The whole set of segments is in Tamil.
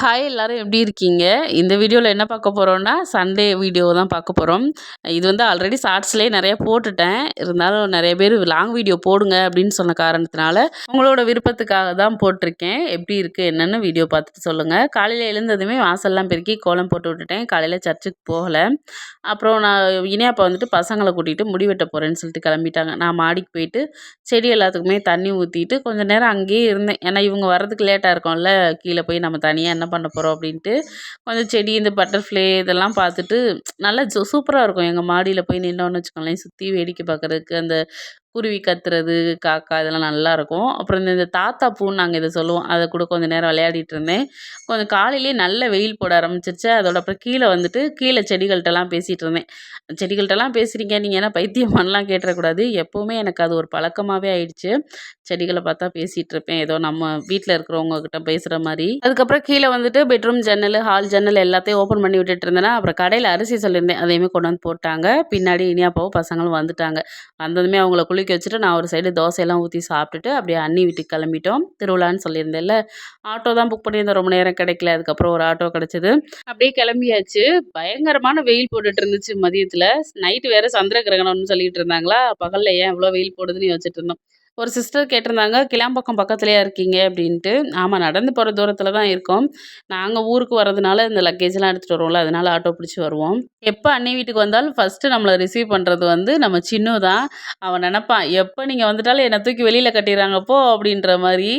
ஹாய் எல்லோரும் எப்படி இருக்கீங்க? இந்த வீடியோவில் என்ன பார்க்க போகிறோன்னா சண்டே வீடியோ தான் பார்க்க போகிறோம் இது வந்து ஆல்ரெடி ஷார்ட்ஸ்லேயே நிறைய போட்டுட்டேன். இருந்தாலும் நிறைய பேர் லாங் வீடியோ போடுங்க அப்படின்னு சொன்ன காரணத்தினால உங்களோட விருப்பத்துக்காக தான் போட்டிருக்கேன். எப்படி இருக்குது என்னென்னு வீடியோ பார்த்துட்டு சொல்லுங்கள் காலையில் எழுந்ததுமே வாசல்லாம் பெருக்கி கோலம் போட்டு விட்டுட்டேன். காலையில் சர்ச்சுக்கு போகலை. அப்புறம் நான் இனியாப்பா வந்துட்டு பசங்களை கூட்டிகிட்டு முடி வெட்ட போகிறேன்னு சொல்லிட்டு கிளம்பிட்டாங்க. நான் மாடிக்கு போயிட்டு செடி எல்லாத்துக்குமே தண்ணி ஊற்றிட்டு கொஞ்சம் நேரம் அங்கேயே இருந்தேன். ஏன்னா இவங்க வரதுக்கு லேட்டாக இருக்கும்ல. கீழே போய் நம்ம தனியாக என்ன என்ன பண்ண போகிறோம் அப்படின்ட்டு கொஞ்சம் செடி இந்த பட்டர்ஃப்ளை இதெல்லாம் பார்த்துட்டு நல்லா சூப்பராக இருக்கும். எங்கள் மாடியில் போய் நின்றோன்னு வச்சுக்கோங்களேன் சுற்றி வேடிக்கை பார்க்குறதுக்கு அந்த குருவி கத்துறது காக்கா இதெல்லாம் நல்லாயிருக்கும் அப்புறம் இந்த இந்த தாத்தா பூன்னு நாங்கள் இதை சொல்லுவோம். அதை கூட கொஞ்சம் நேரம் விளையாடிட்டு இருந்தேன். கொஞ்சம் காலையிலேயே நல்ல வெயில் போட ஆரம்பிச்சிருச்சு. அதோட அப்புறம் கீழே வந்துட்டு கீழே செடிகள்கிட்டலாம் பேசிகிட்டு இருந்தேன். செடிகள்கிட்டலாம் பேசுகிறீங்க நீங்கள் ஏன்னா பைத்தியமானலாம் கேட்டுறக்கூடாது. எப்போவுமே எனக்கு அது ஒரு பழக்கமாகவே ஆயிடுச்சு. செடிகளை பார்த்தா பேசிகிட்டு இருப்பேன். ஏதோ நம்ம வீட்டில் இருக்கிறவங்க கிட்ட பேசுகிற மாதிரி. அதுக்கப்புறம் கீழே வந்துட்டு பெட்ரூம் ஜன்னல் ஹால் ஜன்னல் எல்லாத்தையும் ஓப்பன் பண்ணி விட்டுட்டு இருந்தேன்னா அப்புறம் கடையில் அரிசி சொல்லியிருந்தேன். அதையுமே கொண்டு வந்து போட்டாங்க. பின்னாடி இனியாப்பாவும் பசங்களும் வந்துட்டாங்க. வந்ததுமே அவங்கள குளிக்க குளிக்க வச்சுட்டு நான் ஒரு சைடு தோசையெல்லாம் ஊற்றி சாப்பிட்டுட்டு அப்படியே அண்ணி வீட்டுக்கு கிளம்பிட்டோம். திருவிழான்னு சொல்லியிருந்தேன்ல. ஆட்டோ தான் புக் பண்ணியிருந்தேன் ரொம்ப நேரம் கிடைக்கல. அதுக்கப்புறம் ஒரு ஆட்டோ கிடச்சிது. அப்படியே கிளம்பியாச்சு. பயங்கரமான வெயில் போட்டுட்டு இருந்துச்சு மதியத்தில். நைட்டு வேறு சந்திர கிரகணம்னு சொல்லிட்டு இருந்தாங்களா? பகலில் ஏன் இவ்வளோ வெயில் போடுதுன்னு யோசிச்சுட்டு இருந்தோம். ஒரு சிஸ்டர் கேட்டிருந்தாங்க கிளாம்பக்கம் பக்கத்துலேயே இருக்கீங்க? அப்படின்ட்டு. ஆமாம் நடந்து போகிற தூரத்தில் தான் இருக்கோம். நாங்கள் ஊருக்கு வரதுனால இந்த லக்கேஜ்லாம் எடுத்துகிட்டு வருவோம்ல அதனால் ஆட்டோ பிடிச்சி வருவோம். எப்போ அண்ணி வீட்டுக்கு வந்தாலும் ஃபஸ்ட்டு நம்மளை ரிசீவ் பண்ணுறது வந்து நம்ம சின்னு தான். அவன் நினப்பான் எப்போ நீங்கள் வந்துட்டாலும் என்னை தூக்கி வெளியில் கட்டிடுறாங்க போ அப்படின்ற மாதிரி.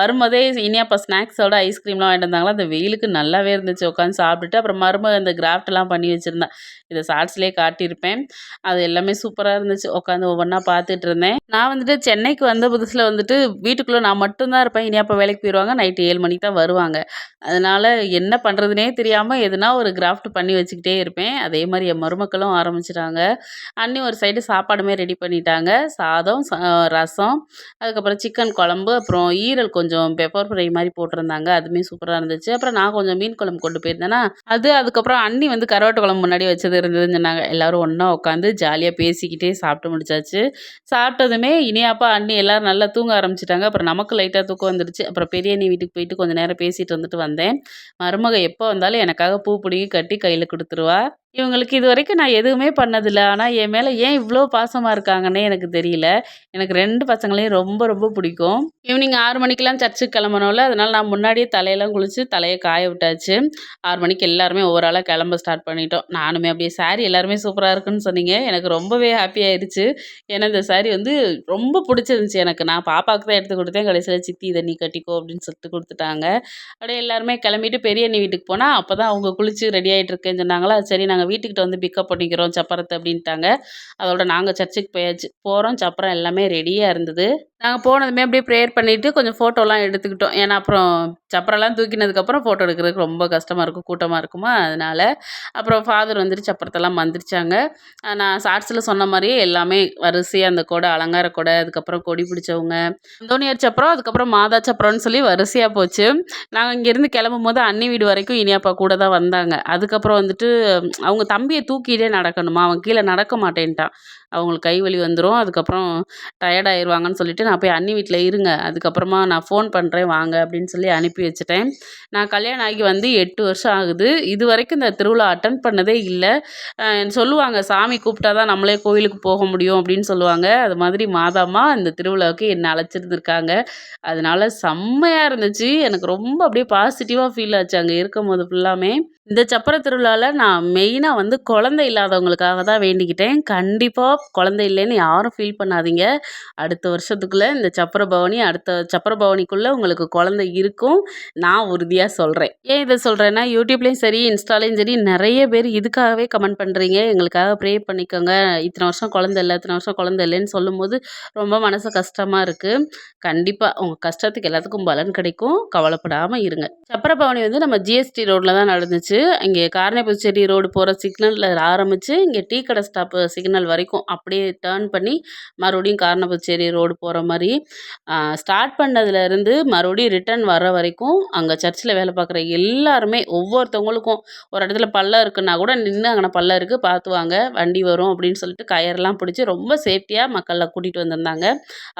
வரும்போதே இனியாப்பா ஸ்நாக்ஸோட ஐஸ்கிரீம்லாம் வாங்கிட்டு வந்தாங்களா அந்த வெயிலுக்கு நல்லாவே இருந்துச்சு. உட்காந்து சாப்பிட்டுட்டு அப்புறம் மருமக அந்த கிராஃப்ட்லாம் பண்ணி வச்சுருந்தேன். இதை ஷார்ட்ஸ்லேயே காட்டியிருப்பேன். அது எல்லாமே சூப்பராக இருந்துச்சு. உட்காந்து ஒவ்வொன்றா பார்த்துட்டு இருந்தேன். நான் வந்துட்டு சென்னைக்கு வந்த புதுசில் வந்துட்டு வீட்டுக்குள்ளே நான் மட்டும்தான் இருப்பேன். இனியாப்பா வேலைக்கு போயிடுவாங்க நைட்டு ஏழு மணிக்கு தான் வருவாங்க. அதனால் என்ன பண்ணுறதுனே தெரியாமல் எதுனா ஒரு கிராஃப்ட் பண்ணி வச்சுக்கிட்டே இருப்பேன். அதே மாதிரி என் மருமக்களும் ஆரம்பிச்சிட்டாங்க. அண்ணி ஒரு சைடு சாப்பாடுமே ரெடி பண்ணிட்டாங்க. சாதம் ரசம் அதுக்கப்புறம் சிக்கன் குழம்பு அப்புறம் ஈரல் கொஞ்சம் பெப்பர் ஃப்ரை மாதிரி போட்டிருந்தாங்க. அதுவுமே சூப்பராக இருந்துச்சு. அப்புறம் நான் கொஞ்சம் மீன் குழம்பு கொண்டு போயிருந்தேன்னா அது அதுக்கப்புறம் அண்ணி வந்து கருவாட்டு குழம்பு முன்னாடி வச்சது இருந்ததுன்னு சொன்னாங்க. எல்லோரும் ஒன்றா உட்காந்து ஜாலியாக பேசிக்கிட்டே சாப்பிட்டு முடிச்சாச்சு. சாப்பிட்டதுமே இனியாப்பா அண்ணி எல்லோரும் நல்லா தூங்க ஆரம்பிச்சிட்டாங்க. அப்புறம் நமக்கு லைட்டாக தூக்கம் வந்துடுச்சு. அப்புறம் பெரிய நீ வீட்டுக்கு போயிட்டு கொஞ்சம் நேரம் பேசிட்டு வந்துட்டு வந்தேன். மருமக எப்போ வந்தாலும் எனக்காக பூ பிடிங்கி கட்டி கையில் கொடுத்துருவா. இவங்களுக்கு இது வரைக்கும் நான் எதுவுமே பண்ணதில்ல. ஆனால் என் மேலே ஏன் இவ்வளோ பாசமாக இருக்காங்கன்னே எனக்கு தெரியல. எனக்கு ரெண்டு பசங்களையும் ரொம்ப ரொம்ப பிடிக்கும். ஈவினிங் ஆறு மணிக்கெலாம் சர்ச்சுக்கு கிளம்பணும்ல. அதனால் நான் முன்னாடியே தலையெல்லாம் குளித்து தலையை காய விட்டாச்சு. ஆறு மணிக்கு எல்லாருமே ஓவராலாக கிளம்ப ஸ்டார்ட் பண்ணிட்டோம். நானுமே அப்படியே சாரி எல்லாருமே சூப்பராக இருக்குன்னு சொன்னீங்க. எனக்கு ரொம்பவே ஹாப்பி ஆயிடுச்சு ஏன்னா இந்த சாரி வந்து ரொம்ப பிடிச்சிருந்துச்சி எனக்கு. நான் பாப்பாவுக்கு தான் எடுத்து கொடுத்தேன். கடைசியில் சித்தி இதை நீ கட்டிக்கோ அப்படின்னு சொல்லிட்டு கொடுத்துட்டாங்க. அப்படியே எல்லாருமே கிளம்பிட்டு பெரிய அண்ணி வீட்டுக்கு போனால் அப்போ தான் அவங்க குளித்து ரெடி ஆகிட்டு இருக்கேன்னு சொன்னாங்களா. சரி நாங்கள் நாங்கள் வீட்டுக்கிட்ட வந்து பிக்கப் பண்ணிக்கிறோம் சப்பரத்தை அப்படின்ட்டாங்க. அதோட நாங்கள் சர்ச்சுக்கு போயாச்சு. போகிறோம் சப்பரம் எல்லாமே ரெடியாக இருந்தது. நாங்கள் போனதுமே அப்படியே ப்ரேயர் பண்ணிவிட்டு கொஞ்சம் ஃபோட்டோலாம் எடுத்துக்கிட்டோம். ஏன்னா அப்புறம் சப்பரெல்லாம் தூக்கினதுக்கப்புறம் ஃபோட்டோ எடுக்கிறதுக்கு ரொம்ப கஷ்டமாக இருக்கும் கூட்டமாக இருக்குமா? அதனால் அப்புறம் ஃபாதர் வந்துட்டு சப்பரத்தெல்லாம் மந்திரிச்சாங்க. நான் ஷார்ட்ஸில் சொன்ன மாதிரியே எல்லாமே வரிசையாக அந்த கொடை அலங்கார கொடை அதுக்கப்புறம் கொடி பிடிச்சவங்க அந்தோனியார் சப்பரம் அதுக்கப்புறம் மாதா சப்பரம்னு சொல்லி வரிசையாக போச்சு. நாங்கள் இங்கேருந்து கிளம்பும் போது அண்ணி வீடு வரைக்கும் இனியாப்பா கூட தான் வந்தாங்க. அதுக்கப்புறம் வந்துட்டு அவங்க தம்பியை தூக்கிட்டே நடக்கணுமா? அவன் கீழே நடக்க மாட்டேன்ட்டான். அவங்களுக்கு கை வலி வந்துடும் அதுக்கப்புறம் டயர்ட் ஆயிடுவாங்கன்னு சொல்லிட்டு நான் போய் அண்ணி வீட்டில் இருங்க. அதுக்கப்புறமா நான் ஃபோன் பண்ணுறேன் வாங்க அப்படின்னு சொல்லி அனுப்பி வச்சுட்டேன். நான் கல்யாணம் ஆகி வந்து எட்டு வருஷம் ஆகுது. இது வரைக்கும் இந்த திருவிழா அட்டன் பண்ணதே இல்லை. சொல்லுவாங்க சாமி கூப்பிட்டா தான் நம்மளே கோவிலுக்கு போக முடியும் அப்படின்னு சொல்லுவாங்க. அது மாதிரி மாதாமா இந்த திருவிழாவுக்கு என்னை அழைச்சிருந்துருக்காங்க. அதனால செம்மையாக இருந்துச்சு. எனக்கு ரொம்ப அப்படியே பாசிட்டிவாக ஃபீல் ஆச்சு அங்கே இருக்கும் போது ஃபுல்லாமே இந்த சப்பர திருவிழாவில் நான் மெயினாக வந்து குழந்தை இல்லாதவங்களுக்காக தான் வேண்டிக்கிட்டேன். கண்டிப்பாக குழந்தை இல்லைன்னு யாரும் ஃபீல் பண்ணாதீங்க. அடுத்த வருஷத்துக்குள்ளே இந்த சப்பர பவனி அடுத்த சப்பர பவனிக்குள்ளே உங்களுக்கு குழந்தை இருக்கும். நான் உறுதியாக சொல்கிறேன் ஏன் இதை சொல்கிறேன்னா யூடியூப்லேயும் சரி இன்ஸ்டாலேயும் சரி நிறைய பேர் இதுக்காகவே கமெண்ட் பண்ணுறீங்க எங்களுக்காக ப்ரே பண்ணிக்கோங்க. இத்தனை வருஷம் குழந்தை இல்லை இத்தனை வருஷம் குழந்தை இல்லைன்னு சொல்லும்போது ரொம்ப மனசு கஷ்டமாக இருக்குது கண்டிப்பாக உங்கள் கஷ்டத்துக்கு எல்லாத்துக்கும் பலன் கிடைக்கும். கவலைப்படாமல் இருங்க. சப்பர பவனி வந்து நம்ம ஜிஎஸ்டி ரோட்டில் தான் நடந்துச்சு. இங்கே காரணிப்புச்சேரி ரோடு போகிற சிக்னலில் ஆரம்பித்து இங்கே டீ கடை ஸ்டாப்பு சிக்னல் வரைக்கும். அப்படியே டேர்ன் பண்ணி மறுபடியும் காரணபுச்சேரி ரோடு போகிற மாதிரி ஸ்டார்ட் பண்ணதுலேருந்து மறுபடியும் ரிட்டர்ன் வர வரைக்கும் அங்கே சர்ச்சில் வேலை பார்க்குற எல்லாருமே ஒவ்வொருத்தவங்களுக்கும் ஒரு இடத்துல பள்ளம் இருக்குன்னா கூட நின்று அங்கே பள்ளம் இருக்குது பார்த்துவாங்க வண்டி வரும் அப்படின்னு சொல்லிட்டு கயர்லாம் பிடிச்சி ரொம்ப சேஃப்டியாக மக்களை கூட்டிகிட்டு வந்திருந்தாங்க.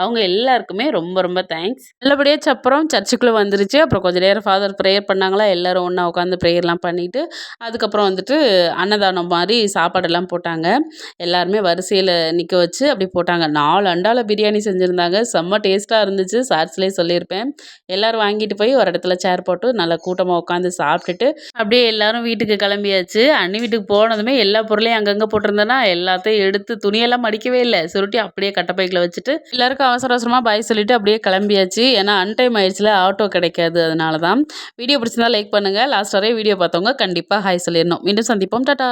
அவங்க எல்லாருக்குமே ரொம்ப ரொம்ப தேங்க்ஸ் நல்லபடியாக சப்பரம் சர்ச்சுக்குள்ளே வந்துருச்சு. அப்புறம் கொஞ்சம் நேரம் ஃபாதர் ப்ரேயர் பண்ணாங்களா எல்லோரும் ஒன்றா உட்காந்து ப்ரேயர்லாம் பண்ணிவிட்டு அதுக்கப்புறம் வந்துட்டு அன்னதானம் மாதிரி சாப்பாடெல்லாம் போட்டாங்க. எல்லாருமே வரிசையில் நிற்க வச்சு அப்படி போட்டாங்க. நாலு அண்டால பிரியாணி செஞ்சுருந்தாங்க. செம்ம டேஸ்ட்டாக இருந்துச்சு. சார்ஸ்லேயே சொல்லியிருப்பேன். எல்லோரும் வாங்கிட்டு போய் ஒரு இடத்துல சேர் போட்டு நல்லா கூட்டமாக உட்காந்து சாப்பிட்டுட்டு அப்படியே எல்லோரும் வீட்டுக்கு கிளம்பியாச்சு. அண்ணி வீட்டுக்கு போனதுமே எல்லா பொருளையும் அங்கங்கே போட்டிருந்தேன்னா எல்லாத்தையும் எடுத்து துணியெல்லாம் மடிக்கவே இல்லை. சுருட்டி அப்படியே கட்டப்பைக்கில் வச்சுட்டு எல்லாருக்கும் அவசர அவசரமாக பாய் சொல்லிட்டு அப்படியே கிளம்பியாச்சு. ஏன்னா அன்டைம் ஆயிடுச்சுல ஆட்டோ கிடைக்காது. அதனால தான் வீடியோ பிடிச்சிருந்தா லைக் பண்ணுங்கள் லாஸ்ட் வரையும் வீடியோ பார்த்தவங்க கண்டிப்பாக ஹாய் சொல்லிடணும். மீண்டும் சந்திப்போம். டாட்டா